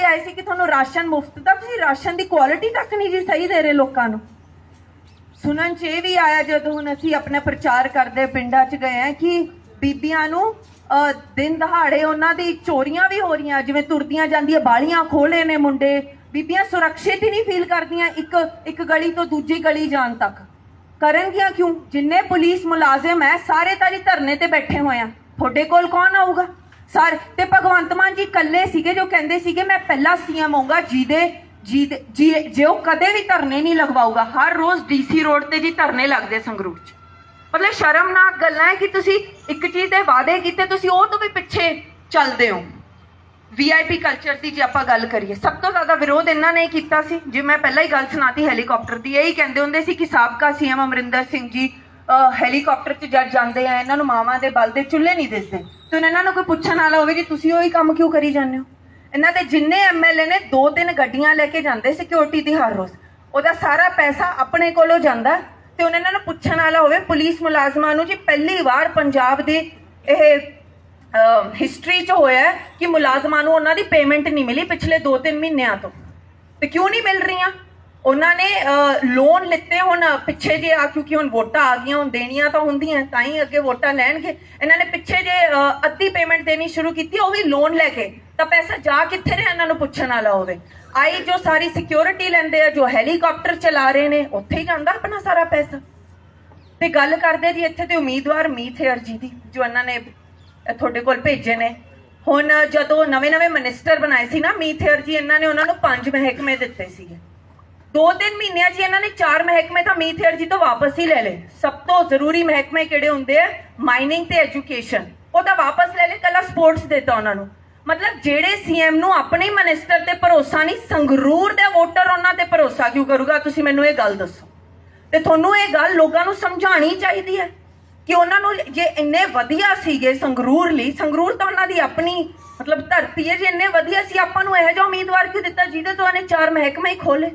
ਤੇ ਆਏ ਸੀ ਕਿ ਤੁਹਾਨੂੰ ਰਾਸ਼ਨ ਮੁਫਤ ਦਾ, ਤੁਸੀਂ ਰਾਸ਼ਨ ਦੀ ਕੁਆਲਿਟੀ ਤੱਕ ਨਹੀਂ ਜੀ, ਸਹੀ ਦੇ ਰਹੇ ਲੋਕਾਂ ਨੂੰ। ਸੁਣਨ ਚ ਇਹ ਵੀ ਆਇਆ ਜਦੋਂ ਹੁਣ ਅਸੀਂ ਆਪਣਾ ਪ੍ਰਚਾਰ ਕਰਦੇ ਪਿੰਡਾਂ 'ਚ ਗਏ ਆ ਕਿ ਬੀਬੀਆਂ ਨੂੰ ਦਿਨ ਦਹਾੜੇ ਉਹਨਾਂ ਦੀ ਚੋਰੀਆਂ ਵੀ ਹੋ ਰਹੀਆਂ, ਜਿਵੇਂ ਤੁਰਦੀਆਂ ਜਾਂਦੀਆਂ, ਬਾਲੀਆਂ ਖੋਲੇ ਨੇ ਮੁੰਡੇ। ਬੀਬੀਆਂ ਸੁਰੱਖਿਅਤ ਹੀ ਨਹੀਂ ਫੀਲ ਕਰਦੀਆਂ ਇੱਕ ਇੱਕ ਗਲੀ ਤੋਂ ਦੂਜੀ ਗਲੀ ਜਾਣ ਤੱਕ। ਕਰਨਗੀਆਂ ਕਿਉਂ? ਜਿੰਨੇ ਪੁਲਿਸ ਮੁਲਾਜ਼ਮ ਹੈ, ਸਾਰੇ ਤਾਂ ਜੀ ਧਰਨੇ ਤੇ ਬੈਠੇ ਹੋਏ ਆ। ਤੁਹਾਡੇ ਕੋਲ ਕੌਣ ਆਊਗਾ? ਸਰ ਤੇ ਭਗਵੰਤ ਮਾਨ ਜੀ ਇਕੱਲੇ ਸੀਗੇ ਜੋ ਕਹਿੰਦੇ ਸੀਗੇ, ਮੈਂ ਪਹਿਲਾ ਸੀਐਮ ਹੋਊਗਾ, ਜਿਹਦੇ ਜਿਹਦੇ ਜੀ- ਜੇ ਉਹ ਕਦੇ ਵੀ ਧਰਨੇ ਨਹੀਂ ਲਗਵਾਊਗਾ, ਹਰ ਰੋਜ਼ ਡੀਸੀ ਰੋਡ ਤੇ ਜੀ ਧਰਨੇ ਲੱਗਦੇ ਸੰਗਰੂਰ 'ਚ। ਮਤਲਬ ਸ਼ਰਮਨਾਕ ਗੱਲਾਂ ਹੈ ਕਿ ਤੁਸੀਂ ਇੱਕ ਚੀਜ਼ ਦੇ ਵਾਅਦੇ ਕੀਤੇ, ਤੁਸੀਂ ਉਹ ਤੋਂ ਵੀ ਪਿੱਛੇ ਚੱਲਦੇ ਹੋ। ਵੀਆਈਪੀ ਕਲਚਰ ਦੀ ਜੇ ਆਪਾਂ ਗੱਲ ਕਰੀਏ, ਸਭ ਤੋਂ ਜ਼ਿਆਦਾ ਵਿਰੋਧ ਇਹਨਾਂ ਨੇ ਕੀਤਾ ਸੀ। ਜੇ ਮੈਂ ਪਹਿਲਾਂ ਹੀ ਗੱਲ ਸੁਣਾਤੀ, ਹੈਲੀਕਾਪਟਰ ਦੀ, ਇਹੀ ਕਹਿੰਦੇ ਹੁੰਦੇ ਸੀ ਕਿ ਸਾਬਕਾ ਸੀਐਮ ਅਮਰਿੰਦਰ ਸਿੰਘ ਜੀ ਹੈਲੀਕਾਪਟਰ 'ਚ ਜਦ ਜਾਂਦੇ ਆ, ਇਹਨਾਂ ਨੂੰ ਮਾਵਾਂ ਦੇ ਬਲ ਦੇ ਚੁੱਲ੍ਹੇ ਨਹੀਂ ਦਿਸਦੇ। ਤੇ ਇਹਨਾਂ ਨੂੰ ਕੋਈ ਪੁੱਛਣ ਵਾਲਾ ਹੋਵੇ ਜੀ, ਤੁਸੀਂ ਉਹੀ ਕੰਮ ਕਿਉਂ ਕਰੀ ਜਾਂਦੇ ਹੋ? ਇਹਨਾਂ ਦੇ ਜਿੰਨੇ ਐਮਐਲਏ ਨੇ ਦੋ ਤਿੰਨ ਗੱਡੀਆਂ ਲੈ ਕੇ ਜਾਂਦੇ ਸਿਕਿਉਰਿਟੀ ਦੀ ਹਰ ਰੋਜ਼। ਉਹਦਾ ਸਾਰਾ ਪੈਸਾ ਆਪਣੇ ਕੋਲੋਂ ਜਾਂਦਾ। ਤੇ ਉਹਨਾਂ ਨੂੰ ਪੁੱਛਣ ਵਾਲਾ ਹੋਵੇ, ਪੁਲਿਸ ਮੁਲਾਜ਼ਮਾਂ ਨੂੰ ਜੀ, ਪਹਿਲੀ ਵਾਰ ਪੰਜਾਬ ਦੀ ਇਹ ਹਿਸਟਰੀ 'ਚ ਹੋਇਆ ਕਿ ਮੁਲਾਜ਼ਮਾਂ ਨੂੰ ਉਹਨਾਂ ਦੀ ਪੇਮੈਂਟ ਨਹੀਂ ਮਿਲੀ ਪਿਛਲੇ 2-3 ਮਹੀਨਿਆਂ ਤੋਂ। ਤੇ ਕਿਉਂ ਨਹੀਂ ਮਿਲ ਰਹੀਆਂ? ਉਹਨਾਂ ਨੇ ਲੋਨ ਲਿੱਤੇ ਹੁਣ ਪਿੱਛੇ ਜੇ ਆ, ਕਿਉਂਕਿ ਹੁਣ ਵੋਟਾਂ ਆ ਗਈਆਂ, ਹੁਣ ਦੇਣੀਆਂ ਤਾਂ ਹੁੰਦੀਆਂ, ਤਾਂ ਹੀ ਅੱਗੇ ਵੋਟਾਂ ਲੈਣਗੇ। ਇਹਨਾਂ ਨੇ ਪਿੱਛੇ ਜੇ ਅੱਧੀ ਪੇਮੈਂਟ ਦੇਣੀ ਸ਼ੁਰੂ ਕੀਤੀ, ਉਹ ਵੀ ਲੋਨ ਲੈ ਕੇ। ਤਾਂ ਪੈਸਾ ਜਾ ਕਿੱਥੇ ਰਿਹਾ ਇਹਨਾਂ ਨੂੰ ਪੁੱਛਣ ਵਾਲਾ ਹੋਵੇ। ਆਈ ਜੋ ਸਾਰੀ ਸਿਕਿਉਰਿਟੀ ਲੈਂਦੇ ਆ, ਜੋ ਹੈਲੀਕਾਪਟਰ ਚਲਾ ਰਹੇ ਨੇ, ਉੱਥੇ ਹੀ ਜਾਂਦਾ ਆਪਣਾ ਸਾਰਾ ਪੈਸਾ। ਤੇ ਗੱਲ ਕਰਦੇ ਜੀ ਇੱਥੇ ਤੇ ਉਮੀਦਵਾਰ ਮੀਤ ਹੇਅਰ ਜੀ ਦੀ, ਜੋ ਇਹਨਾਂ ਨੇ ਤੁਹਾਡੇ ਕੋਲ ਭੇਜੇ ਨੇ। ਹੁਣ ਜਦੋਂ ਨਵੇਂ-ਨਵੇਂ ਮਿਨਿਸਟਰ ਬਣਾਏ ਸੀ ਨਾ ਮੀਤ ਹੇਅਰ ਜੀ, ਇਹਨਾਂ ਨੇ ਉਹਨਾਂ ਨੂੰ ਪੰਜ ਮਹਿਕਮੇ ਦਿੱਤੇ ਸੀਗੇ। ਦੋ ਤਿੰਨ ਮਹੀਨਿਆਂ 'ਚ ਹੀ ਇਹਨਾਂ ਨੇ ਚਾਰ ਮਹਿਕਮੇ ਤਾਂ ਮੀਤ ਹੇਅਰ ਜੀ ਤੋਂ ਵਾਪਸ ਹੀ ਲੈ ਲਏ। ਸਭ ਤੋਂ ਜ਼ਰੂਰੀ ਮਹਿਕਮੇ ਕਿਹੜੇ ਹੁੰਦੇ ਆ? ਮਾਈਨਿੰਗ ਤੇ ਐਜੂਕੇਸ਼ਨ ਉਹ ਤਾਂ ਵਾਪਸ ਲੈ ਲਏ ਕੱਲਾ ਸਪੋਰਟਸ ਦਿੱਤਾ ਉਹਨਾਂ ਨੂੰ। ਮਤਲਬ ਜਿਹੜੇ ਸੀਐਮ ਨੂੰ ਆਪਣੇ ਮਿਨਿਸਟਰ ਤੇ ਭਰੋਸਾ ਨਹੀਂ, ਸੰਗਰੂਰ ਦੇ ਵੋਟਰ ਉਹਨਾਂ ਤੇ ਭਰੋਸਾ ਕਿਉਂ ਕਰੂਗਾ? ਤੁਸੀਂ ਮੈਨੂੰ ਇਹ ਗੱਲ ਦੱਸੋ। ਤੇ ਤੁਹਾਨੂੰ ਇਹ ਗੱਲ ਲੋਕਾਂ ਨੂੰ ਸਮਝਾਣੀ ਚਾਹੀਦੀ ਹੈ ਕਿ ਉਹਨਾਂ ਨੂੰ ਜੇ ਇੰਨੇ ਵਧੀਆ ਸੀਗੇ ਸੰਗਰੂਰ ਲਈ, ਸੰਗਰੂਰ ਤਾਂ ਉਹਨਾਂ ਦੀ ਆਪਣੀ ਮਤਲਬ ਧਰਤੀ ਹੈ, ਜੇ ਇੰਨੇ ਵਧੀਆ ਸੀ, ਆਪਾਂ ਨੂੰ ਇਹੋ ਜਿਹਾ ਉਮੀਦਵਾਰ ਕਿਉਂ ਦਿੱਤਾ? ਜਿਹਦੇ ਤੋਂ ਉਹਨੇ ਚਾਰ ਮਹਿਕਮੇ ਹੀ ਖੋਲੇ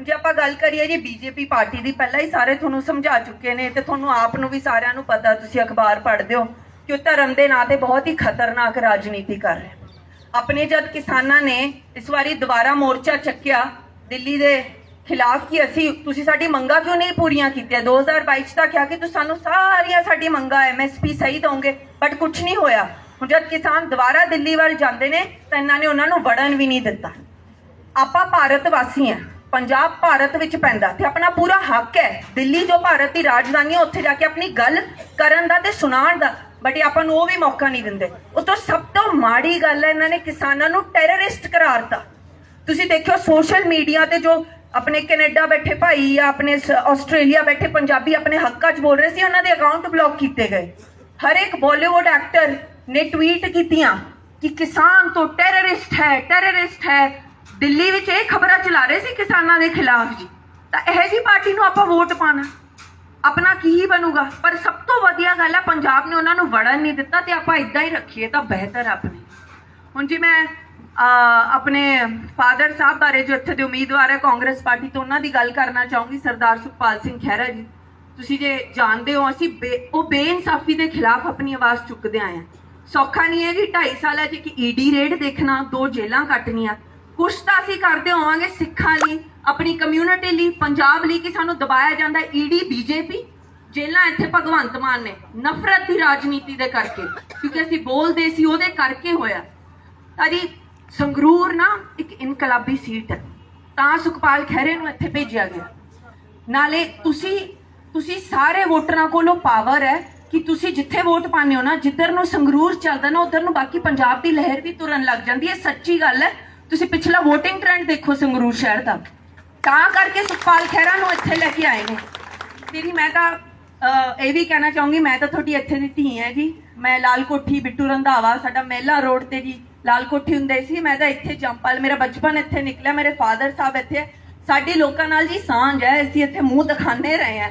ਹੁਣ ਜੇ ਆਪਾਂ ਗੱਲ ਕਰੀਏ ਜੀ ਬੀਜੇਪੀ ਪਾਰਟੀ ਦੀ, ਪਹਿਲਾਂ ਹੀ ਸਾਰੇ ਤੁਹਾਨੂੰ ਸਮਝਾ ਚੁੱਕੇ ਨੇ ਤੇ ਤੁਹਾਨੂੰ ਆਪ ਨੂੰ ਵੀ ਸਾਰਿਆਂ ਨੂੰ ਪਤਾ, ਤੁਸੀਂ ਅਖਬਾਰ ਪੜ੍ਹਦੇ ਹੋ ਕਿ ਉਹ ਧਰਮ ਦੇ ਨਾਂ ਤੇ ਬਹੁਤ ਹੀ ਖਤਰਨਾਕ ਰਾਜਨੀਤੀ ਕਰ ਰਹੇ ਆਪਣੇ ਜਦ ਕਿਸਾਨਾਂ ਨੇ ਇਸ ਵਾਰੀ ਦੁਬਾਰਾ ਮੋਰਚਾ ਚੱਕਿਆ ਦਿੱਲੀ ਦੇ ਖਿਲਾਫ ਕਿ ਅਸੀਂ, ਤੁਸੀਂ ਸਾਡੀ ਮੰਗਾਂ ਕਿਉਂ ਨਹੀਂ ਪੂਰੀਆਂ ਕੀਤੀਆਂ? 2022 ਚ ਤਾਂ ਕਿਹਾ ਕਿ ਤੁਸੀਂ ਸਾਨੂੰ ਸਾਰੀਆਂ ਸਾਡੀ ਮੰਗਾਂ ਐਮਐਸਪੀ ਸਹੀ ਦੋਗੇ ਬਟ ਕੁਝ ਨਹੀਂ ਹੋਇਆ। ਹੁਣ ਜਦ ਕਿਸਾਨ ਦੁਬਾਰਾ ਦਿੱਲੀ ਵੱਲ ਜਾਂਦੇ ਨੇ, ਤਾਂ ਇਹਨਾਂ ਨੇ ਉਹਨਾਂ ਨੂੰ ਵੜਨ ਵੀ ਨਹੀਂ ਦਿੱਤਾ। ਆਪਾਂ ਭਾਰਤ ਵਾਸੀ ਹਾਂ। ਪੰਜਾਬ ਭਾਰਤ ਵਿੱਚ ਪੈਂਦਾ ਤੇ ਆਪਣਾ ਪੂਰਾ ਹੱਕ ਹੈ। ਦਿੱਲੀ ਜੋ ਭਾਰਤ ਦੀ ਰਾਜਧਾਨੀ ਹੈ, ਉੱਥੇ ਜਾ ਕੇ ਆਪਣੀ ਗੱਲ ਕਰਨ ਦਾ ਤੇ ਸੁਣਾਉਣ ਦਾ। ਬਟ ਆਪਾਂ ਨੂੰ ਉਹ ਵੀ ਮੌਕਾ ਨਹੀਂ ਦਿੰਦੇ। ਉਸ ਤੋਂ ਸਭ ਤੋਂ ਮਾੜੀ ਗੱਲ ਹੈ, ਇਹਨਾਂ ਨੇ ਕਿਸਾਨਾਂ ਨੂੰ ਟੈਰਰਿਸਟ ਕਰਾਰਤਾ। ਤੁਸੀਂ ਦੇਖਿਓ ਸੋਸ਼ਲ ਮੀਡੀਆ ਤੇ ਜੋ ਆਪਣੇ ਕੈਨੇਡਾ ਬੈਠੇ ਭਾਈ ਜਾਂ ਆਪਣੇ ਆਸਟ੍ਰੇਲੀਆ ਬੈਠੇ ਪੰਜਾਬੀ ਆਪਣੇ ਹੱਕਾਂ 'ਚ ਬੋਲ ਰਹੇ ਸੀ, ਉਹਨਾਂ ਦੇ ਅਕਾਊਂਟ ਬਲੌਕ ਕੀਤੇ ਗਏ। ਹਰ ਇੱਕ ਬਾਲੀਵੁੱਡ ਐਕਟਰ ਨੇ ਟਵੀਟ ਕੀਤੀਆਂ ਕਿ ਕਿਸਾਨ ਤੋਂ ਟੈਰਰਿਸਟ ਹੈ ਟੈਰਰਿਸਟ ਹੈ। ਦਿੱਲੀ ਵਿੱਚ ਇਹ ਖਬਰਾਂ ਚਲਾ ਰਹੇ ਸੀ ਕਿਸਾਨਾਂ ਦੇ ਖਿਲਾਫ ਜੀ। ਤਾਂ ਇਹ ਜੀ ਪਾਰਟੀ ਨੂੰ ਆਪਾਂ ਵੋਟ ਪਾਣਾ। ਆਪਣਾ ਕੀ ਹੀ ਬਣੂਗਾ? ਪਰ ਸਭ ਤੋਂ ਵਧੀਆ ਗੱਲ ਹੈ ਪੰਜਾਬ ਨੇ ਉਹਨਾਂ ਨੂੰ ਵੜਨ ਨਹੀਂ ਦਿੱਤਾ ਤੇ ਆਪਾਂ ਇਦਾਂ ਹੀ ਰੱਖੀਏ ਤਾਂ ਬਿਹਤਰ ਆਪਣੇ। ਹੁਣ ਜੀ ਮੈਂ ਆਪਣੇ ਫਾਦਰ ਸਾਹਿਬ ਬਾਰੇ ਜੋ ਇੱਥੇ ਦੇ ਉਮੀਦਵਾਰ ਹੈ ਕਾਂਗਰਸ ਪਾਰਟੀ ਤੋਂ ਉਹਨਾਂ ਦੀ ਗੱਲ ਕਰਨਾ ਚਾਹੂੰਗੀ, ਸਰਦਾਰ ਸੁਖਪਾਲ ਸਿੰਘ ਖਹਿਰਾ ਜੀ। ਤੁਸੀਂ ਜੇ ਜਾਣਦੇ ਹੋ, ਅਸੀਂ ਬੇ- ਉਹ ਬੇਇਨਸਾਫੀ ਦੇ ਖਿਲਾਫ ਆਪਣੀ ਆਵਾਜ਼ ਚੁੱਕਦੇ ਆਏ ਹਾਂ। ਸੌਖਾ ਨਹੀਂ ਹੈ ਜੀ 2.5 ਸਾਲਾਂ 'ਚ ਇੱਕ ਈਡੀ ਰੇਡ ਦੇਖਣਾ, ਦੋ ਜੇਲਾਂ ਕੱਟਣੀਆਂ। ਕੁਛ ਤਾਂ ਅਸੀਂ ਕਰਦੇ ਹੋਵਾਂਗੇ ਸਿੱਖਾਂ ਲਈ, ਆਪਣੀ ਕਮਿਊਨਿਟੀ ਲਈ, ਪੰਜਾਬ ਲਈ ਕਿ ਸਾਨੂੰ ਦਬਾਇਆ ਜਾਂਦਾ ਈਡੀ ਬੀਜੇਪੀ ਜੇਲਾਂ ਇੱਥੇ ਭਗਵੰਤ ਮਾਨ ਨੇ, ਨਫ਼ਰਤ ਦੀ ਰਾਜਨੀਤੀ ਦੇ ਕਰਕੇ, ਕਿਉਂਕਿ ਅਸੀਂ ਬੋਲਦੇ ਸੀ, ਉਹਦੇ ਕਰਕੇ ਹੋਇਆ। ਤਾਂ ਜੀ ਸੰਗਰੂਰ ਨਾ ਇੱਕ ਇਨਕਲਾਬੀ ਸੀਟ ਹੈ, ਤਾਂ ਸੁਖਪਾਲ ਖਹਿਰੇ ਨੂੰ ਇੱਥੇ ਭੇਜਿਆ ਗਿਆ। ਨਾਲੇ ਤੁਸੀਂ ਤੁਸੀਂ ਸਾਰੇ ਵੋਟਰਾਂ ਕੋਲੋਂ ਪਾਵਰ ਹੈ ਕਿ ਤੁਸੀਂ ਜਿੱਥੇ ਵੋਟ ਪਾਉਂਦੇ ਹੋ ਨਾ, ਜਿੱਧਰ ਨੂੰ ਸੰਗਰੂਰ ਚੱਲਦਾ ਨਾ, ਉਧਰ ਨੂੰ ਬਾਕੀ ਪੰਜਾਬ ਦੀ ਲਹਿਰ ਵੀ ਤੁਰਨ ਲੱਗ ਜਾਂਦੀ ਹੈ, ਸੱਚੀ ਗੱਲ ਹੈ। ਤੁਸੀਂ ਪਿਛਲਾ VOTING ਟ੍ਰੈਂਡ ਦੇਖੋ ਸੰਗਰੂਰ ਸ਼ਹਿਰ ਦਾ। ਤਾਂ ਕਰਕੇ ਸੁਖਪਾਲ ਖਹਿਰਾ ਨੂੰ ਇੱਥੇ ਲੈ ਕੇ ਆਏ ਨੇ। ਤੇਰੀ ਮੈਂ ਤਾਂ ਇਹ ਵੀ ਕਹਿਣਾ ਚਾਹੂੰਗੀ, ਮੈਂ ਤਾਂ ਤੁਹਾਡੀ ਇੱਥੇ ਦੀ ਧੀ ਹੈ ਜੀ ਮੈਂ ਲਾਲ ਕੋਠੀ, ਬਿੱਟੂ ਰੰਧਾਵਾ, ਸਾਡਾ ਮਹਿਲਾ ਰੋਡ ਤੇ ਜੀ ਲਾਲ ਕੋਠੀ ਹੁੰਦੇ ਸੀ। ਮੈਂ ਤਾਂ ਇੱਥੇ ਜੰਪਲ ਮੇਰਾ ਬਚਪਨ ਇੱਥੇ ਨਿਕਲਿਆ, ਮੇਰੇ ਫਾਦਰ ਸਾਹਿਬ ਇੱਥੇ ਹੈ। ਸਾਡੀ ਲੋਕਾਂ ਨਾਲ ਜੀ ਸਾਂਝ ਹੈ, ਅਸੀਂ ਇੱਥੇ ਮੂੰਹ ਦਿਖਾਉਂਦੇ ਰਹੇ ਹਾਂ।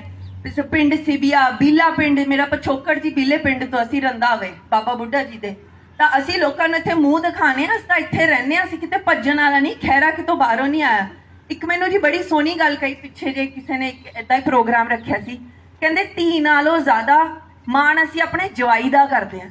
ਪਿੰਡ ਸਿਬੀਆ ਬੀਲਾ ਪਿੰਡ, ਮੇਰਾ ਪਛੋਕੜ ਜੀ ਬੀਲੇ ਪਿੰਡ ਤੋਂ ਅਸੀਂ ਰੰਧਾਵੇ, ਬਾਬਾ ਬੁੱਢਾ ਜੀ ਦੇ। ਤਾਂ ਅਸੀਂ ਲੋਕਾਂ ਨੂੰ ਇੱਥੇ ਮੂੰਹ ਦਿਖਾਣੇ ਆ ਅਸੀਂ ਤਾਂ ਇੱਥੇ ਰਹਿੰਦੇ ਆ ਅਸੀਂ ਕਿਤੇ ਭੱਜਣ ਵਾਲਾ ਨਹੀਂ ਖੈਰਾ ਕਿਤੋਂ ਬਾਹਰੋਂ ਨਹੀਂ ਆਇਆ। ਇੱਕ ਮੈਨੂੰ ਜੀ ਬੜੀ ਸੋਹਣੀ ਗੱਲ ਕਹੀ ਪਿੱਛੇ ਜੇ ਕਿਸੇ ਨੇ ਇਦਾਂ ਹੀ ਪ੍ਰੋਗਰਾਮ ਰੱਖਿਆ ਸੀ। ਕਹਿੰਦੇ, ਧੀ ਨਾਲੋਂ ਜ਼ਿਆਦਾ ਮਾਣ ਅਸੀਂ ਆਪਣੇ ਜਵਾਈ ਦਾ ਕਰਦੇ ਆ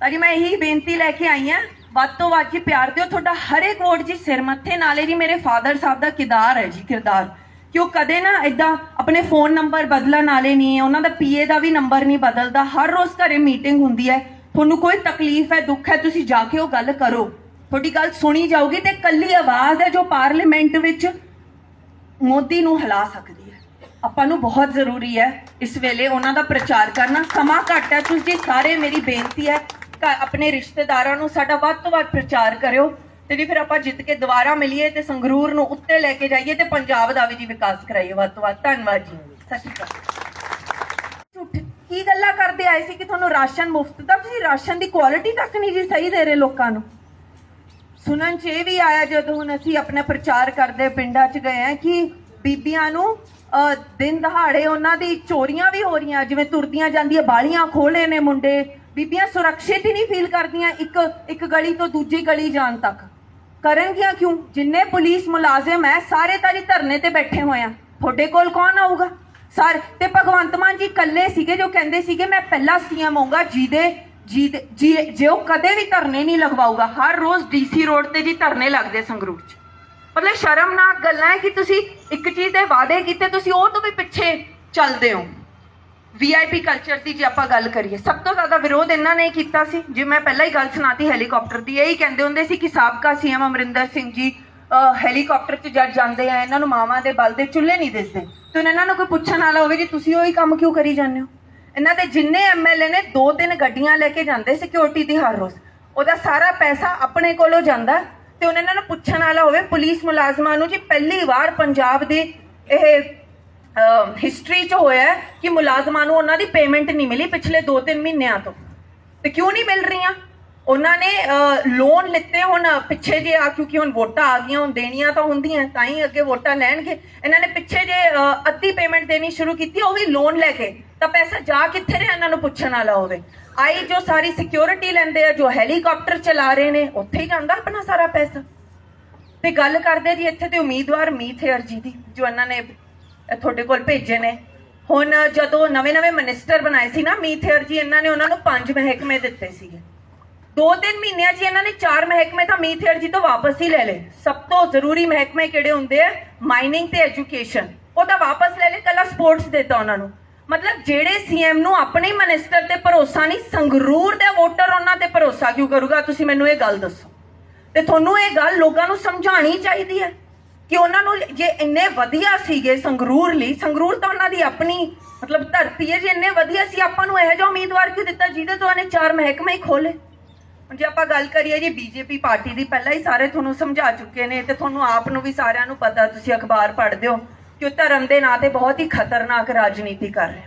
ਤਾਂ ਜੀ ਮੈਂ ਇਹੀ ਬੇਨਤੀ ਲੈ ਕੇ ਆਈ ਆ ਵੱਧ ਤੋਂ ਵੱਧ ਜੀ ਪਿਆਰ ਦਿਓ। ਤੁਹਾਡਾ ਹਰੇਕ ਵੋਟ ਜੀ ਸਿਰ ਮੱਥੇ, ਨਾਲੇ ਜੀ ਮੇਰੇ ਫਾਦਰ ਸਾਹਿਬ ਦਾ ਕਿਰਦਾਰ ਹੈ ਜੀ, ਕਿਰਦਾਰ। ਕਿ ਉਹ ਕਦੇ ਨਾ ਇਦਾਂ ਆਪਣੇ ਫੋਨ ਨੰਬਰ ਬਦਲਣ ਵਾਲੇ ਨਹੀਂ ਉਹਨਾਂ ਦਾ ਪੀਏ ਦਾ ਵੀ ਨੰਬਰ ਨਹੀਂ ਬਦਲਦਾ। ਹਰ ਰੋਜ਼ ਘਰੇ ਮੀਟਿੰਗ ਹੁੰਦੀ ਹੈ। ਤੁਹਾਨੂੰ ਕੋਈ ਤਕਲੀਫ ਹੈ, ਦੁੱਖ ਹੈ, ਤੁਸੀਂ ਜਾ ਕੇ ਉਹ ਗੱਲ ਕਰੋ। ਤੁਹਾਡੀ ਗੱਲ ਸੁਣੀ ਜਾਊਗੀ ਤੇ ਕੱਲੀ ਆਵਾਜ਼ ਹੈ ਜੋ ਪਾਰਲੀਮੈਂਟ ਵਿੱਚ ਮੋਦੀ ਨੂੰ ਹਿਲਾ ਸਕਦੀ ਹੈ। ਆਪਾਂ ਨੂੰ ਬਹੁਤ ਜ਼ਰੂਰੀ ਹੈ ਇਸ ਵੇਲੇ ਉਹਨਾਂ ਦਾ ਪ੍ਰਚਾਰ ਕਰਨਾ। ਸਮਾਂ ਘੱਟ ਹੈ, ਤੁਸੀਂ ਸਾਰੇ ਮੇਰੀ ਬੇਨਤੀ ਹੈ, ਘ- ਆਪਣੇ ਰਿਸ਼ਤੇਦਾਰਾਂ ਨੂੰ ਸਾਡਾ ਵੱਧ ਤੋਂ ਵੱਧ ਪ੍ਰਚਾਰ ਕਰਿਓ ਤੇ ਜੀ ਫਿਰ ਆਪਾਂ ਜਿੱਤ ਕੇ ਦੁਬਾਰਾ ਮਿਲੀਏ ਤੇ ਸੰਗਰੂਰ ਨੂੰ ਉੱਤੇ ਲੈ ਕੇ ਜਾਈਏ ਤੇ ਪੰਜਾਬ ਦਾ ਵੀ ਜੀ ਵਿਕਾਸ ਕਰਾਈਏ ਵੱਧ ਤੋਂ ਵੱਧ। ਧੰਨਵਾਦ ਜੀ। ਸਤਿ ਸ਼੍ਰੀ ਅਕਾਲ। ਆਏ ਸੀ ਕਿ ਤੁਹਾਨੂੰ ਰਾਸ਼ਨ ਮੁਫਤ ਦਾ ਤੁਸੀਂ ਰਾਸ਼ਨ ਦੀ ਕੁਆਲਿਟੀ ਤੱਕ ਨਹੀਂ ਜੀ ਸਹੀ ਦੇ ਰਹੇ ਲੋਕਾਂ ਨੂੰ। ਸੁਣਨ ਚ ਇਹ ਵੀ ਆਇਆ ਜਦੋਂ ਹੁਣ ਅਸੀਂ ਆਪਣਾ ਪ੍ਰਚਾਰ ਕਰਦੇ ਪਿੰਡਾਂ ਚ ਗਏ ਆ ਕਿ ਬੀਬੀਆਂ ਨੂੰ ਦਿਨ ਦਹਾੜੇ ਉਹਨਾਂ ਦੀ ਚੋਰੀਆਂ ਵੀ ਹੋ ਰਹੀਆਂ, ਜਿਵੇਂ ਤੁਰਦੀਆਂ ਜਾਂਦੀਆਂ ਬਾਲੀਆਂ ਖੋਲੇ ਨੇ ਮੁੰਡੇ। ਬੀਬੀਆਂ ਸੁਰੱਖਿਅਤ ਹੀ ਨਹੀਂ ਫੀਲ ਕਰਦੀਆਂ ਇੱਕ ਇੱਕ ਗਲੀ ਤੋਂ ਦੂਜੀ ਗਲੀ ਜਾਣ ਤੱਕ। ਕਰਨਗੀਆਂ ਕਿਉਂ? ਜਿੰਨੇ ਪੁਲਿਸ ਮੁਲਾਜ਼ਮ ਹੈ, ਸਾਰੇ ਤਾਂ ਜੀ ਧਰਨੇ ਤੇ ਬੈਠੇ ਹੋਏ ਆ। ਤੁਹਾਡੇ ਕੋਲ ਕੌਣ ਆਊਗਾ? ਸਰ, ਤੇ ਭਗਵੰਤ ਮਾਨ ਜੀ ਇਕੱਲੇ ਸੀਗੇ ਜੋ ਕਹਿੰਦੇ ਸੀਗੇ, ਮੈਂ ਪਹਿਲਾ ਸੀਐਮ ਹੋਊਂਗਾ, ਜਿਹਦੇ ਜੀ- ਜੇ ਉਹ ਕਦੇ ਵੀ ਧਰਨੇ ਨਹੀਂ ਲਗਵਾਊਗਾ, ਹਰ ਰੋਜ਼ ਡੀਸੀ ਰੋਡ ਤੇ ਜੀ ਧਰਨੇ ਲੱਗਦੇ ਸੰਗਰੂਰ 'ਚ। ਮਤਲਬ ਸ਼ਰਮਨਾਕ ਗੱਲਾਂ ਹੈ ਕਿ ਤੁਸੀਂ ਇੱਕ ਚੀਜ਼ ਦੇ ਵਾਅਦੇ ਕੀਤੇ, ਤੁਸੀਂ ਉਹ ਤੋਂ ਵੀ ਪਿੱਛੇ ਚੱਲਦੇ ਹੋ। ਵੀਆਈਪੀ ਕਲਚਰ ਦੀ ਜੇ ਆਪਾਂ ਗੱਲ ਕਰੀਏ, ਸਭ ਤੋਂ ਜ਼ਿਆਦਾ ਵਿਰੋਧ ਇਹਨਾਂ ਨੇ ਕੀਤਾ ਸੀ। ਜੇ ਮੈਂ ਪਹਿਲਾਂ ਹੀ ਗੱਲ ਸੁਣਾਤੀ, ਹੈਲੀਕਾਪਟਰ ਦੀ, ਇਹੀ ਕਹਿੰਦੇ ਹੁੰਦੇ ਸੀ ਕਿ ਸਾਬਕਾ ਸੀਐਮ ਅਮਰਿੰਦਰ ਸਿੰਘ ਜੀ ਹੈਲੀਕਾਪਟਰ 'ਚ ਜਦ ਜਾਂਦੇ ਆ, ਇਹਨਾਂ ਨੂੰ ਮਾਵਾਂ ਦੇ ਬਲ ਦੇ ਚੁੱਲ੍ਹੇ ਨਹੀਂ ਦਿਸਦੇ। ਤੇ ਹੁਣ ਇਹਨਾਂ ਨੂੰ ਕੋਈ ਪੁੱਛਣ ਵਾਲਾ ਹੋਵੇ ਜੀ, ਤੁਸੀਂ ਉਹੀ ਕੰਮ ਕਿਉਂ ਕਰੀ ਜਾਂਦੇ ਹੋ? ਇਹਨਾਂ ਦੇ ਜਿੰਨੇ ਐਮਐਲਏ ਨੇ, ਦੋ ਤਿੰਨ ਗੱਡੀਆਂ ਲੈ ਕੇ ਜਾਂਦੇ ਸਿਕਿਉਰਿਟੀ ਦੀ ਹਰ ਰੋਜ਼। ਉਹਦਾ ਸਾਰਾ ਪੈਸਾ ਆਪਣੇ ਕੋਲੋਂ ਜਾਂਦਾ। ਤੇ ਹੁਣ ਇਹਨਾਂ ਨੂੰ ਪੁੱਛਣ ਵਾਲਾ ਹੋਵੇ, ਪੁਲਿਸ ਮੁਲਾਜ਼ਮਾਂ ਨੂੰ ਜੀ, ਪਹਿਲੀ ਵਾਰ ਪੰਜਾਬ ਦੇ ਇਹ ਹਿਸਟਰੀ 'ਚ ਹੋਇਆ ਕਿ ਮੁਲਾਜ਼ਮਾਂ ਨੂੰ ਉਹਨਾਂ ਦੀ ਪੇਮੈਂਟ ਨਹੀਂ ਮਿਲੀ ਪਿਛਲੇ 2-3 ਮਹੀਨਿਆਂ ਤੋਂ। ਤੇ ਕਿਉਂ ਨਹੀਂ ਮਿਲ ਰਹੀਆਂ? ਉਹਨਾਂ ਨੇ ਲੋਨ ਲਿੱਤੇ ਹੁਣ ਪਿੱਛੇ ਜੇ ਆ, ਕਿਉਂਕਿ ਹੁਣ ਵੋਟਾਂ ਆ ਗਈਆਂ, ਹੁਣ ਦੇਣੀਆਂ ਤਾਂ ਹੁੰਦੀਆਂ, ਤਾਂ ਹੀ ਅੱਗੇ ਵੋਟਾਂ ਲੈਣਗੇ। ਇਹਨਾਂ ਨੇ ਪਿੱਛੇ ਜੇ ਅੱਧੀ ਪੇਮੈਂਟ ਦੇਣੀ ਸ਼ੁਰੂ ਕੀਤੀ, ਉਹ ਵੀ ਲੋਨ ਲੈ ਕੇ। ਤਾਂ ਪੈਸਾ ਜਾ ਕਿੱਥੇ ਰਿਹਾ ਇਹਨਾਂ ਨੂੰ ਪੁੱਛਣ ਵਾਲਾ ਹੋਵੇ? ਆਈ ਜੋ ਸਾਰੀ ਸਿਕਿਉਰਿਟੀ ਲੈਂਦੇ ਆ, ਜੋ ਹੈਲੀਕਾਪਟਰ ਚਲਾ ਰਹੇ ਨੇ, ਉੱਥੇ ਹੀ ਜਾਂਦਾ ਆਪਣਾ ਸਾਰਾ ਪੈਸਾ। ਤੇ ਗੱਲ ਕਰਦੇ ਜੀ ਇੱਥੇ ਤੇ ਉਮੀਦਵਾਰ ਮੀਥੇਅਰ ਜੀ ਦੀ, ਜੋ ਇਹਨਾਂ ਨੇ ਤੁਹਾਡੇ ਕੋਲ ਭੇਜੇ ਨੇ। ਹੁਣ ਜਦੋਂ ਨਵੇਂ-ਨਵੇਂ ਮਿਨਿਸਟਰ ਬਣਾਏ ਸੀ ਨਾ ਮੀਥੇਅਰ ਜੀ, ਇਹਨਾਂ ਨੇ ਉਹਨਾਂ ਨੂੰ ਪੰਜ ਮਹਿਕਮੇ ਦਿੱਤੇ ਸੀਗੇ। ਦੋ ਤਿੰਨ ਮਹੀਨਿਆਂ 'ਚ ਇਹਨਾਂ ਨੇ ਚਾਰ ਮਹਿਕਮੇ ਤਾਂ ਮੀਥੇਅਰ ਜੀ ਤੋਂ ਵਾਪਸ ਹੀ ਲੈ ਲਏ। ਸਭ ਤੋਂ ਜ਼ਰੂਰੀ ਮਹਿਕਮੇ ਕਿਹੜੇ ਹੁੰਦੇ ਆ? ਮਾਈਨਿੰਗ ਤੇ ਐਜੂਕੇਸ਼ਨ ਉਹ ਤਾਂ ਵਾਪਸ ਲੈ ਲਏ ਕੱਲਾ ਸਪੋਰਟਸ ਦਿੱਤਾ ਉਹਨਾਂ ਨੂੰ। ਮਤਲਬ ਜਿਹੜੇ ਸੀਐਮ ਨੂੰ ਆਪਣੇ ਮਿਨਿਸਟਰ ਤੇ ਭਰੋਸਾ ਨਹੀਂ, ਸੰਗਰੂਰ ਦੇ ਵੋਟਰ ਉਹਨਾਂ ਤੇ ਭਰੋਸਾ ਕਿਉਂ ਕਰੂਗਾ? ਤੁਸੀਂ ਮੈਨੂੰ ਇਹ ਗੱਲ ਦੱਸੋ। ਤੇ ਤੁਹਾਨੂੰ ਇਹ ਗੱਲ ਲੋਕਾਂ ਨੂੰ ਸਮਝਾਣੀ ਚਾਹੀਦੀ ਹੈ ਕਿ ਉਹਨਾਂ ਨੂੰ ਜੇ ਇੰਨੇ ਵਧੀਆ ਸੀਗੇ ਸੰਗਰੂਰ ਲਈ, ਸੰਗਰੂਰ ਤਾਂ ਉਹਨਾਂ ਦੀ ਆਪਣੀ ਮਤਲਬ ਧਰਤੀ ਹੈ, ਜੇ ਇੰਨੇ ਵਧੀਆ ਸੀ, ਆਪਾਂ ਨੂੰ ਇਹੋ ਜਿਹਾ ਉਮੀਦਵਾਰ ਕਿਉਂ ਦਿੱਤਾ ਜਿਹਦੇ ਤੋਂ ਉਹਨੇ ਚਾਰ ਮਹਿਕਮੇ ਹੀ ਖੋਲੇ ਜੇ ਆਪਾਂ ਗੱਲ ਕਰੀਏ ਜੀ ਬੀਜੇਪੀ ਪਾਰਟੀ ਦੀ, ਪਹਿਲਾਂ ਹੀ ਸਾਰੇ ਤੁਹਾਨੂੰ ਸਮਝਾ ਚੁੱਕੇ ਨੇ ਤੇ ਤੁਹਾਨੂੰ ਆਪ ਨੂੰ ਵੀ ਸਾਰਿਆਂ ਨੂੰ ਪਤਾ, ਤੁਸੀਂ ਅਖਬਾਰ ਪੜ੍ਹਦੇ ਹੋ ਕਿ ਉਹ ਧਰਮ ਦੇ ਨਾਂ ਤੇ ਬਹੁਤ ਹੀ ਖਤਰਨਾਕ ਰਾਜਨੀਤੀ ਕਰ ਰਹੇ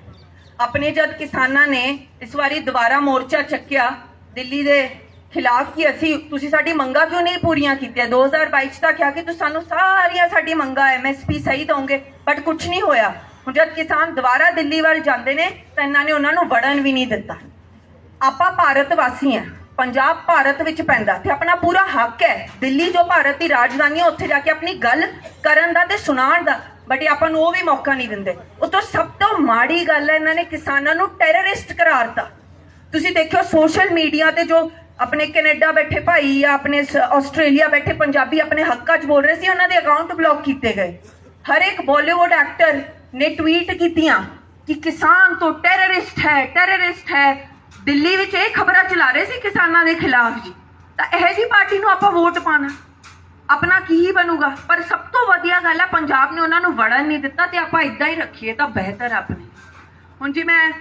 ਆਪਣੇ ਜਦ ਕਿਸਾਨਾਂ ਨੇ ਇਸ ਵਾਰੀ ਦੁਬਾਰਾ ਮੋਰਚਾ ਚੱਕਿਆ ਦਿੱਲੀ ਦੇ ਖਿਲਾਫ ਕਿ ਅਸੀਂ, ਤੁਸੀਂ ਸਾਡੀ ਮੰਗਾਂ ਕਿਉਂ ਨਹੀਂ ਪੂਰੀਆਂ ਕੀਤੀਆਂ? 2022 ਚ ਤਾਂ ਕਿਹਾ ਕਿ ਤੁਸੀਂ ਸਾਨੂੰ ਸਾਰੀਆਂ ਸਾਡੀ ਮੰਗਾਂ ਐਮਐਸਪੀ ਸਹੀ ਦੋਗੇ ਬਟ ਕੁਝ ਨਹੀਂ ਹੋਇਆ। ਹੁਣ ਜਦ ਕਿਸਾਨ ਦੁਬਾਰਾ ਦਿੱਲੀ ਵੱਲ ਜਾਂਦੇ ਨੇ, ਤਾਂ ਇਹਨਾਂ ਨੇ ਉਹਨਾਂ ਨੂੰ ਵੜਨ ਵੀ ਨਹੀਂ ਦਿੱਤਾ। ਆਪਾਂ ਭਾਰਤ ਵਾਸੀ ਹਾਂ। ਪੰਜਾਬ ਭਾਰਤ ਵਿੱਚ ਪੈਂਦਾ ਤੇ ਆਪਣਾ ਪੂਰਾ ਹੱਕ ਹੈ। ਦਿੱਲੀ ਜੋ ਭਾਰਤ ਦੀ ਰਾਜਧਾਨੀ ਹੈ, ਉੱਥੇ ਜਾ ਕੇ ਆਪਣੀ ਗੱਲ ਕਰਨ ਦਾ ਤੇ ਸੁਣਾਉਣ ਦਾ। ਬਟ ਆਪਾਂ ਨੂੰ ਉਹ ਵੀ ਮੌਕਾ ਨਹੀਂ ਦਿੰਦੇ। ਉਹ ਤੋਂ ਸਭ ਤੋਂ ਮਾੜੀ ਗੱਲ ਹੈ, ਇਹਨਾਂ ਨੇ ਕਿਸਾਨਾਂ ਨੂੰ ਟੈਰਰਿਸਟ ਕਰਾਰਤਾ। ਤੁਸੀਂ ਦੇਖਿਓ ਸੋਸ਼ਲ ਮੀਡੀਆ ਤੇ ਜੋ ਆਪਣੇ ਕੈਨੇਡਾ ਬੈਠੇ ਭਾਈ ਜਾਂ ਆਪਣੇ ਆਸਟ੍ਰੇਲੀਆ ਬੈਠੇ ਪੰਜਾਬੀ ਆਪਣੇ ਹੱਕਾਂ 'ਚ ਬੋਲ ਰਹੇ ਸੀ, ਉਹਨਾਂ ਦੇ ਅਕਾਊਂਟ ਬਲੌਕ ਕੀਤੇ ਗਏ। ਹਰ ਇੱਕ ਬਾਲੀਵੁੱਡ ਐਕਟਰ ਨੇ ਟਵੀਟ ਕੀਤੀਆਂ ਕਿ ਕਿਸਾਨ ਤੋਂ ਟੈਰਰਿਸਟ ਹੈ ਟੈਰਰਿਸਟ ਹੈ। ਦਿੱਲੀ ਵਿੱਚ ਇਹ ਖਬਰਾਂ ਚਲਾ ਰਹੇ ਸੀ ਕਿਸਾਨਾਂ ਦੇ ਖਿਲਾਫ ਜੀ। ਤਾਂ ਇਹ ਜੀ ਪਾਰਟੀ ਨੂੰ ਆਪਾਂ ਵੋਟ ਪਾਣਾ ਆਪਣਾ ਕੀ ਬਣੂਗਾ? ਪਰ ਸਭ ਤੋਂ ਵਧੀਆ ਗੱਲ ਹੈ ਪੰਜਾਬ ਨੇ ਉਹਨਾਂ ਨੂੰ ਵੜਨ ਨਹੀਂ ਦਿੱਤਾ ਤੇ ਆਪਾਂ ਇਦਾਂ ਹੀ ਰੱਖੀਏ ਤਾਂ ਬਿਹਤਰ ਆਪਣੇ। ਹੁਣ ਜੀ ਮੈਂ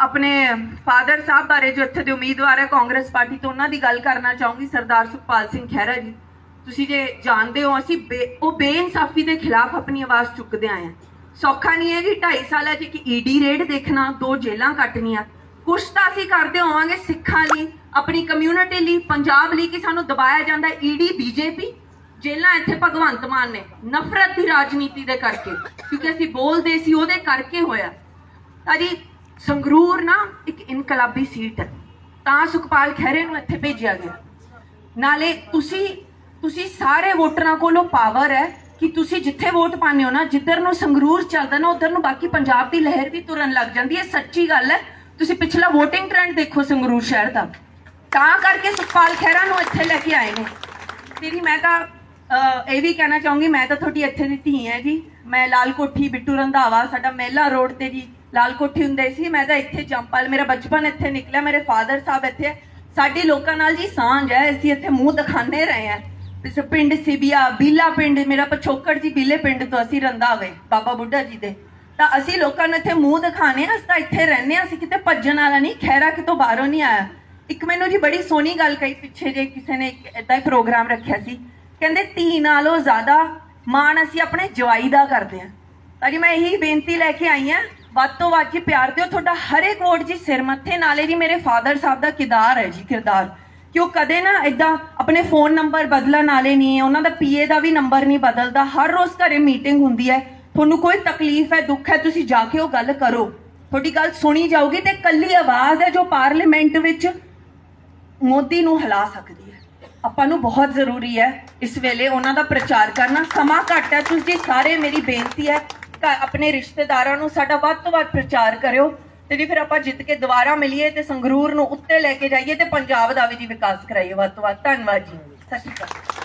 ਆਪਣੇ ਫਾਦਰ ਸਾਹਿਬ ਬਾਰੇ ਜੋ ਇੱਥੇ ਦੇ ਉਮੀਦਵਾਰ ਹੈ ਕਾਂਗਰਸ ਪਾਰਟੀ ਤੋਂ ਉਹਨਾਂ ਦੀ ਗੱਲ ਕਰਨਾ ਚਾਹੂੰਗੀ, ਸਰਦਾਰ ਸੁਖਪਾਲ ਸਿੰਘ ਖਹਿਰਾ ਜੀ। ਤੁਸੀਂ ਜੇ ਜਾਣਦੇ ਹੋ, ਅਸੀਂ ਬੇ- ਉਹ ਬੇਇਨਸਾਫੀ ਦੇ ਖਿਲਾਫ ਆਪਣੀ ਆਵਾਜ਼ ਚੁੱਕਦੇ ਆਏ ਹਾਂ ਸੌਖਾ ਨਹੀਂ ਹੈ ਜੀ 2.5 ਸਾਲਾਂ 'ਚ ਇੱਕ ਈਡੀ ਰੇਡ ਦੇਖਣਾ, ਦੋ ਜੇਲਾਂ ਕੱਟਣੀਆਂ। ਕੁਛ ਤਾਂ ਅਸੀਂ ਕਰਦੇ ਹੋਵਾਂਗੇ ਸਿੱਖਾਂ ਲਈ, ਆਪਣੀ ਕਮਿਊਨਿਟੀ ਲਈ, ਪੰਜਾਬ ਲਈ ਕਿ ਸਾਨੂੰ ਦਬਾਇਆ ਜਾਂਦਾ ਈਡੀ ਬੀਜੇਪੀ ਜੇਲਾਂ ਇੱਥੇ ਭਗਵੰਤ ਮਾਨ ਨੇ, ਨਫ਼ਰਤ ਦੀ ਰਾਜਨੀਤੀ ਦੇ ਕਰਕੇ, ਕਿਉਂਕਿ ਅਸੀਂ ਬੋਲਦੇ ਸੀ, ਉਹਦੇ ਕਰਕੇ ਹੋਇਆ। ਤਾਂ ਸੰਗਰੂਰ ਨਾ ਇੱਕ ਇਨਕਲਾਬੀ ਸੀਟ ਹੈ, ਤਾਂ ਸੁਖਪਾਲ ਖਹਿਰੇ ਨੂੰ ਇੱਥੇ ਭੇਜਿਆ ਗਿਆ। ਨਾਲੇ ਤੁਸੀਂ ਤੁਸੀਂ ਸਾਰੇ ਵੋਟਰਾਂ ਕੋਲੋਂ ਪਾਵਰ ਹੈ ਕਿ ਤੁਸੀਂ ਜਿੱਥੇ ਵੋਟ ਪਾਉਂਦੇ ਹੋ ਨਾ, ਜਿੱਧਰ ਨੂੰ ਸੰਗਰੂਰ ਚੱਲਦਾ ਨਾ, ਉਧਰ ਨੂੰ ਬਾਕੀ ਪੰਜਾਬ ਦੀ ਲਹਿਰ ਵੀ ਤੁਰਨ ਲੱਗ ਜਾਂਦੀ ਹੈ, ਸੱਚੀ ਗੱਲ ਹੈ। ਤੁਸੀਂ ਪਿਛਲਾ VOTING ਟ੍ਰੈਂਡ ਦੇਖੋ ਸੰਗਰੂਰ ਸ਼ਹਿਰ ਦਾ। ਤਾਂ ਕਰਕੇ ਸੁਖਪਾਲ ਖਹਿਰਾ ਨੂੰ ਇੱਥੇ ਲੈ ਕੇ ਆਏ ਨੇ। ਦੀਦੀ, ਮੈਂ ਤਾਂ ਇਹ ਵੀ ਕਹਿਣਾ ਚਾਹੂੰਗੀ, ਮੈਂ ਤਾਂ ਤੁਹਾਡੀ ਇੱਥੇ ਦੀ ਧੀ ਹੈ ਜੀ। ਮੈਂ ਲਾਲ ਕੋਠੀ, ਬਿੱਟੂ ਰੰਧਾਵਾ, ਸਾਡਾ ਮਹਿਲਾ ਰੋਡ ਤੇ ਜੀ ਲਾਲ ਕੋਠੀ ਹੁੰਦੇ ਸੀ। ਮੈਂ ਤਾਂ ਇੱਥੇ ਜੰਪਲ ਮੇਰਾ ਬਚਪਨ ਇੱਥੇ ਨਿਕਲਿਆ, ਮੇਰੇ ਫਾਦਰ ਸਾਹਿਬ ਇੱਥੇ ਹੈ। ਸਾਡੀ ਲੋਕਾਂ ਨਾਲ ਜੀ ਸਾਂਝ ਹੈ, ਅਸੀਂ ਇੱਥੇ ਮੂੰਹ ਦਿਖਾਣੇ ਰਹੇ ਹਾਂ। ਪਿੰਡ ਸਿਬੀਆ ਬੀਲਾ ਪਿੰਡ, ਮੇਰਾ ਪਛੋਕੜ ਜੀ ਬੀਲੇ ਪਿੰਡ ਤੋਂ ਅਸੀਂ ਰੰਧਾਵੇ, ਬਾਬਾ ਬੁੱਢਾ ਜੀ ਦੇ। ਤਾਂ ਅਸੀਂ ਲੋਕਾਂ ਨੂੰ ਇੱਥੇ ਮੂੰਹ ਦਿਖਾਣੇ ਆ ਅਸੀਂ ਤਾਂ ਇੱਥੇ ਰਹਿੰਦੇ ਆ ਅਸੀਂ ਕਿਤੇ ਭੱਜਣ ਵਾਲਾ ਨਹੀਂ ਖੈਰਾ ਕਿਤੋਂ ਬਾਹਰੋਂ ਨਹੀਂ ਆਇਆ। ਇੱਕ ਮੈਨੂੰ ਜੀ ਬੜੀ ਸੋਹਣੀ ਗੱਲ ਕਹੀ ਪਿੱਛੇ ਜੇ ਕਿਸੇ ਨੇ ਇਦਾਂ ਹੀ ਪ੍ਰੋਗਰਾਮ ਰੱਖਿਆ ਸੀ। ਕਹਿੰਦੇ ਧੀ ਨਾਲੋਂ ਜ਼ਿਆਦਾ ਮਾਣ ਅਸੀਂ ਆਪਣੇ ਜਵਾਈ ਦਾ ਕਰਦੇ ਆ ਤਾਂ ਜੀ ਮੈਂ ਇਹੀ ਬੇਨਤੀ ਲੈ ਕੇ ਆਈ ਆ ਵੱਧ ਤੋਂ ਵੱਧ ਜੀ ਪਿਆਰ ਦਿਓ, ਤੁਹਾਡਾ ਹਰੇਕ ਵੋਟ ਜੀ ਸਿਰ ਮੱਥੇ, ਨਾਲੇ ਜੀ ਮੇਰੇ ਫਾਦਰ ਸਾਹਿਬ ਦਾ ਕਿਰਦਾਰ ਹੈ ਜੀ, ਕਿਰਦਾਰ। ਕਿ ਉਹ ਕਦੇ ਨਾ ਇਦਾਂ ਆਪਣੇ ਫੋਨ ਨੰਬਰ ਬਦਲਣ ਵਾਲੇ ਨਹੀਂ ਉਹਨਾਂ ਦਾ ਪੀਏ ਦਾ ਵੀ ਨੰਬਰ ਨਹੀਂ ਬਦਲਦਾ, ਹਰ ਰੋਜ਼ ਘਰੇ ਮੀਟਿੰਗ ਹੁੰਦੀ ਹੈ। ਤੁਹਾਨੂੰ ਕੋਈ ਤਕਲੀਫ ਹੈ, ਦੁੱਖ ਹੈ, ਤੁਸੀਂ ਜਾ ਕੇ ਉਹ ਗੱਲ ਕਰੋ। ਤੁਹਾਡੀ ਗੱਲ ਸੁਣੀ ਜਾਊਗੀ ਤੇ ਕੱਲੀ ਆਵਾਜ਼ ਹੈ ਜੋ ਪਾਰਲੀਮੈਂਟ ਵਿੱਚ ਮੋਦੀ ਨੂੰ ਹਿਲਾ ਸਕਦੀ ਹੈ। ਆਪਾਂ ਨੂੰ ਬਹੁਤ ਜ਼ਰੂਰੀ ਹੈ ਇਸ ਵੇਲੇ ਉਹਨਾਂ ਦਾ ਪ੍ਰਚਾਰ ਕਰਨਾ। ਸਮਾਂ ਘੱਟ ਹੈ, ਤੁਸੀਂ ਸਾਰੇ ਮੇਰੀ ਬੇਨਤੀ ਹੈ, ਘ- ਆਪਣੇ ਰਿਸ਼ਤੇਦਾਰਾਂ ਨੂੰ ਸਾਡਾ ਵੱਧ ਤੋਂ ਵੱਧ ਪ੍ਰਚਾਰ ਕਰਿਓ। ਤੇ ਜੀ ਫਿਰ ਆਪਾਂ ਜਿੱਤ ਕੇ ਦੁਬਾਰਾ ਮਿਲੀਏ ਤੇ ਸੰਗਰੂਰ ਨੂੰ ਉੱਤੇ ਲੈ ਕੇ ਜਾਈਏ ਤੇ ਪੰਜਾਬ ਦਾ ਵੀ ਜੀ ਵਿਕਾਸ ਕਰਾਈਏ ਵੱਧ ਤੋਂ ਵੱਧ। ਧੰਨਵਾਦ ਜੀ। ਸਤਿ ਸ਼੍ਰੀ ਅਕਾਲ।